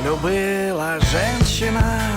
Полюбила женщина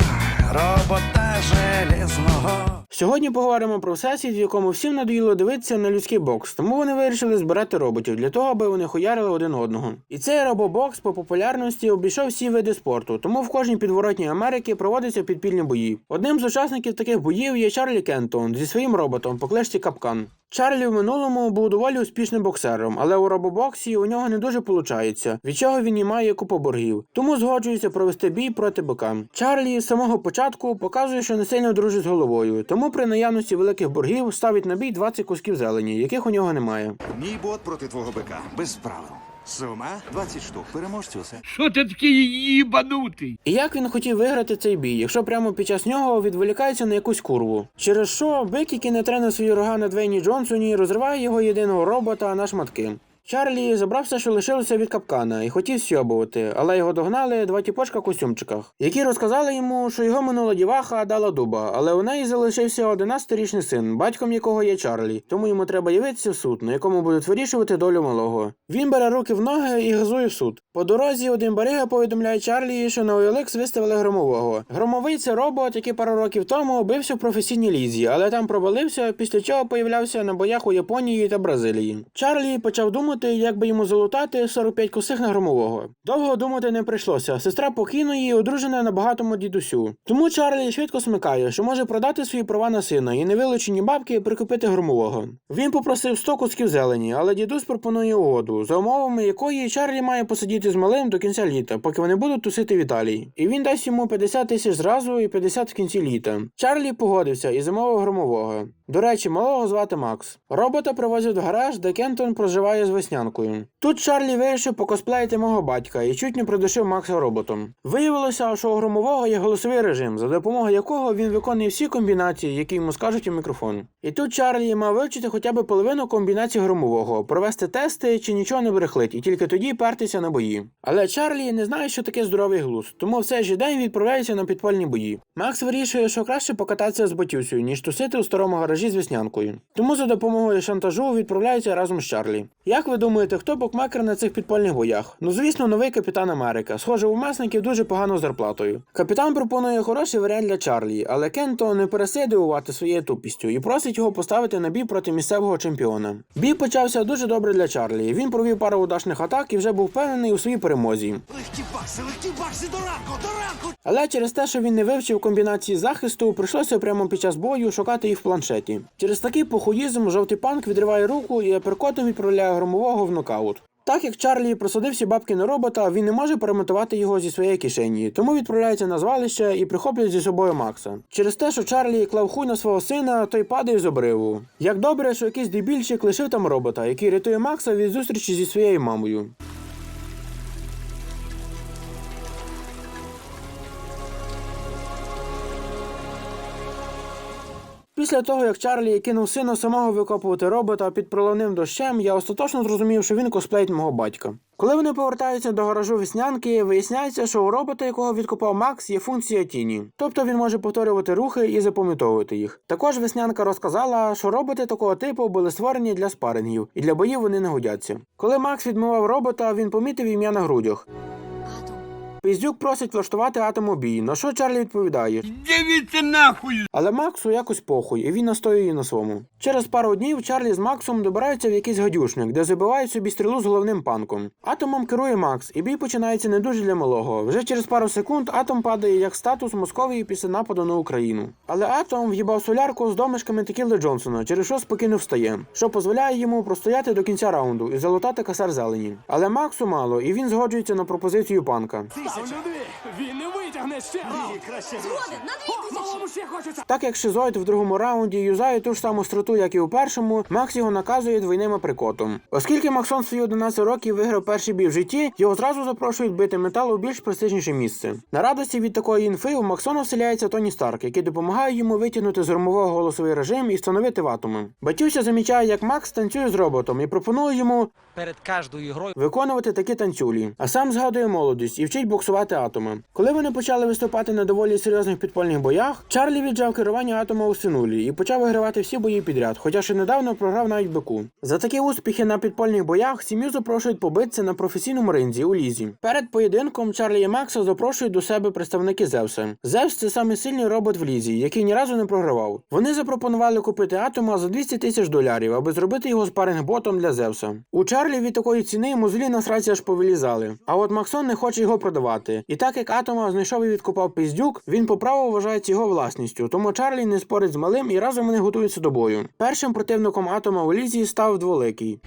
робота железного. Сьогодні поговоримо про всесвіт, в якому всім надоїло дивитися на людський бокс, тому вони вирішили збирати роботів для того, аби вони хуярили один одного. І цей робобокс по популярності обійшов всі види спорту, тому в кожній підворотній Америки проводяться підпільні бої. Одним з учасників таких боїв є Чарлі Кентон зі своїм роботом по клешці Капкан. Чарлі в минулому був доволі успішним боксером, але у робобоксі у нього не дуже виходить, від чого він і має купу боргів. Тому згоджується провести бій проти бика. Чарлі з самого початку показує, що не сильно дружить з головою, тому при наявності великих боргів ставить на бій 20 кусків зелені, яких у нього немає. Мій бот проти твого бика. Без правил. Сума 20 штук. Переможцю все. Що ти такий їбанутий? І як він хотів виграти цей бій, якщо прямо під час нього відволікається на якусь курву? Через що бик, який не трене свої рога на Двейні Джонсоні, розриває його єдиного робота на шматки. Чарлі забрав все, що лишилося від капкана, і хотів сьобувати, але його догнали два тіпочка в костюмчиках, які розказали йому, що його минула діваха дала дуба, але у неї залишився 11-річний син, батьком якого є Чарлі, тому йому треба явитися в суд, на якому будуть вирішувати долю малого. Він бере руки в ноги і газує в суд. По дорозі один барига повідомляє Чарлі, що на OLX виставили громового. Громовий це робот, який пару років тому бився в професійній лізі, але там провалився, після чого появлявся на боях у Японії та Бразилії. Чарлі почав думати, як би йому залутати 45 косих на громового. Довго думати не прийшлося. Сестра покійної одружена на багатому дідусю. Тому Чарлі швидко смикає, що може продати свої права на сина і невилучені бабки прикупити громового. Він попросив 100 кусків зелені, але дідусь пропонує угоду, за умовами якої Чарлі має посидіти з малим до кінця літа, поки вони будуть тусити в Італії. І він дасть йому 50 тисяч зразу і 50 в кінці літа. Чарлі погодився і замовив громового. До речі, малого звати Макс. Робота привозять в гараж, де Кентон проживає з веснянкою. Тут Чарлі вирішив покосплеїти мого батька і чуть не придушив Макса роботом. Виявилося, що у громового є голосовий режим, за допомогою якого він виконує всі комбінації, які йому скажуть у мікрофон. І тут Чарлі мав вивчити хоча б половину комбінацій громового, провести тести, чи нічого не брехлить, і тільки тоді пертися на бої. Але Чарлі не знає, що таке здоровий глузд, тому в цей же день відправляється на підпольні бої. Макс вирішує, що краще покататися з батюсю, ніж тусити у старому гаражі з веснянкою. Тому за допомогою шантажу відправляється разом з Чарлі. Як ви думаєте, хто букмекер на цих підпольних боях? Ну звісно, новий капітан Америка. Схоже, у месників дуже погано зарплатою. Капітан пропонує хороший варіант для Чарлі, але Кенто не перестає дивувати своєю тупістю і просить його поставити на бій проти місцевого чемпіона. Бій почався дуже добре для Чарлі. Він провів пару удачних атак і вже був впевнений у своїй перемозі. Легкі бакси, легкі бакси до ранку, до ранку! Але через те, що він не вивчив комбінації захисту, прийшлося прямо під час бою шукати їх в планшеті. Через такий похуїзм жовтий панк відриває руку і аперкотом відправляє громового в нокаут. Так як Чарлі просадив всі бабки на робота, він не може перемотувати його зі своєї кишені, тому відправляється на звалище і прихоплює зі собою Макса. Через те, що Чарлі клав хуй на свого сина, той падає з обриву. Як добре, що якийсь дебільчик лишив там робота, який рятує Макса від зустрічі зі своєю мамою. Після того, як Чарлі кинув сина самого викопувати робота під проливним дощем, я остаточно зрозумів, що він косплеїть мого батька. Коли вони повертаються до гаражу веснянки, виясняється, що у робота, якого відкопав Макс, є функція тіні. Тобто він може повторювати рухи і запам'ятовувати їх. Також веснянка розказала, що роботи такого типу були створені для спарингів, і для боїв вони не годяться. Коли Макс відмивав робота, він помітив ім'я на грудях. Піздюк просить влаштувати атомобій, на що Чарлі відповідає. Дивіться нахуй! Але Максу якось похуй, і він настоює на своєму. Через пару днів Чарлі з Максом добираються в якийсь гадюшник, де забивають собі стрілу з головним панком. Атомом керує Макс, і бій починається не дуже для малого. Вже через пару секунд атом падає як статус Московії після нападу на Україну. Але атом в'їбав солярку з домишками Текіли Джонсона, через що спокійно встає, що дозволяє йому простояти до кінця раунду і залутати касар зелені. Але Максу мало, і він згоджується на пропозицію панка. Він не витягне ще раунд. Краще Згоден, на дві Малому тисячі. ще хочеться. Так як Шизоїд в другому раунді юзає ту ж саму струту, як і у першому, Макс його наказує двойним априкотом. Оскільки Максон в свої 11 років виграв перший бій в житті, його зразу запрошують бити метал у більш престижніше місце. На радості від такої інфи у Максона вселяється Тоні Старк, який допомагає йому витягнути з громового голосовий режим і встановити ватуми. Батюся замічає, як Макс танцює з роботом і пропонує йому перед кожною грою виконувати такі танцюлі, а сам згадує молодість і вчить боксу забуксувати атома. Коли вони почали виступати на доволі серйозних підпольних боях, Чарлі віджав керування атома у синулі і почав вигравати всі бої підряд, хоча ще недавно програв навіть бику. За такі успіхи на підпольних боях сім'ю запрошують побитися на професійному ринзі у лізі. Перед поєдинком Чарлі і Макса запрошують до себе представники Зевса. Зевс це самий сильний робот в лізі, який ні разу не програвав. Вони запропонували купити атома за 200 тисяч доларів, аби зробити його спаринг-ботом для Зевса. У Чарлі від такої ціни мозолі на сраці аж повилізали. А от Максон не хоче його продавати. І так як атома знайшов і відкопав піздюк, він по праву вважається його власністю. Тому Чарлі не спорить з малим і разом вони готуються до бою. Першим противником атома у лізі став дволикий.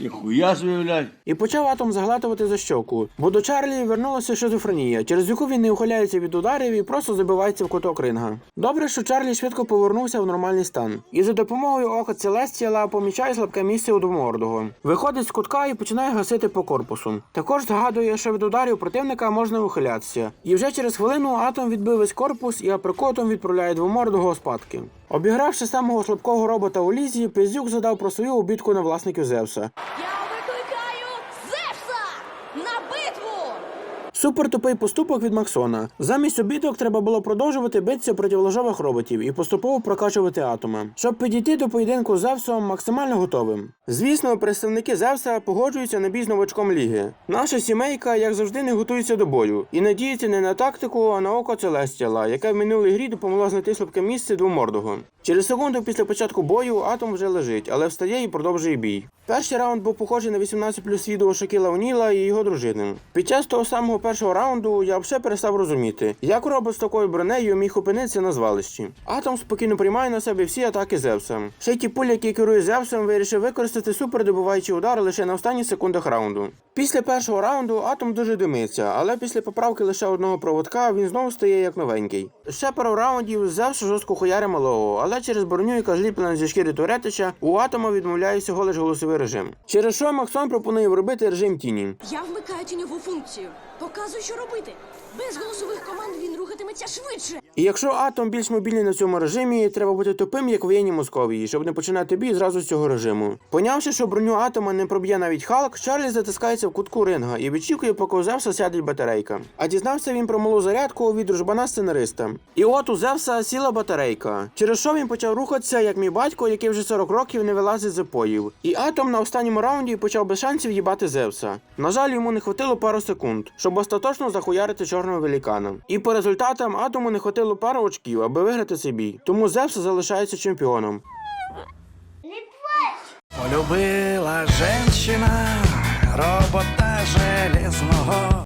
Ніхуя блядь. І почав атом заглатувати за щоку, бо до Чарлі вернулася шизофренія, через яку він не ухиляється від ударів і просто забивається в куток ринга. Добре, що Чарлі швидко повернувся в нормальний стан. І за допомогою ока Целестіала помічає слабке місце у двомордого. Виходить з кутка і починає гасити по корпусу. Також згадує, що від ударів противника можна ухилятися. І вже через хвилину атом відбив весь корпус і априкотом відправляє двомордого спадки. Обігравши самого слабкого робота у лізі, Пиздюк задав про свою обідку на власників Зевса. Я викликаю Зевса на битву! Супер тупий поступок від Максона. Замість обідок треба було продовжувати битися проти ложових роботів і поступово прокачувати атома, щоб підійти до поєдинку з Зевсом максимально готовим. Звісно, представники Зевса погоджуються на бій з новачком ліги. Наша сімейка, як завжди, не готується до бою і надіється не на тактику, а на око Целестіала, яке в минулій грі допомогло знайти слабке місце двомордого. Через секунду після початку бою атом вже лежить, але встає і продовжує бій. Перший раунд був похожий на 18 плюс відео Шакіла Оніла і його дружини. Під час того самого першого раунду я вже перестав розуміти, як робот з такою бронею міг опинитися на звалищі. Атом спокійно приймає на себе всі атаки Зевса. Ще ті пулі, які керує Зевсом, вирішив використати супердобуваючий удар лише на останніх секундах раунду. Після першого раунду атом дуже димиться, але після поправки лише одного проводка він знову стає як новенький. Ще пару раундів Зевс жорстко хуяри малого, але через броню, яка зліплена зі шкіри Туретича, у атома відмовляє всього лиш голосовий режим. Через що Максон пропонує вробити режим тіні. Я вмикаю тіньову функцію. Показую, що робити. Без голосових команд він рухатиметься швидше. І якщо атом більш мобільний на цьому режимі, треба бути тупим, як воєнні Московії, щоб не починати бій зразу з цього режиму. Понявши, що броню атома не проб'є навіть Халк, Чарлі затискається в кутку ринга і відчікує, поки у Зевса сядеть батарейка. А дізнався він про малу зарядку від дружбана сценариста. І от у Зевса сіла батарейка, через що він почав рухатися, як мій батько, який вже 40 років не вилазить з запоїв. І атом на останньому раунді почав без шансів їбати Зевса. На жаль, йому не хватило пару секунд, щоб остаточно захуярити чорного велікана. І по результатам атому не хватило пару очків, аби виграти цей бій. Тому Зевс залишається чемпіоном. Полюбила женщина робота железного.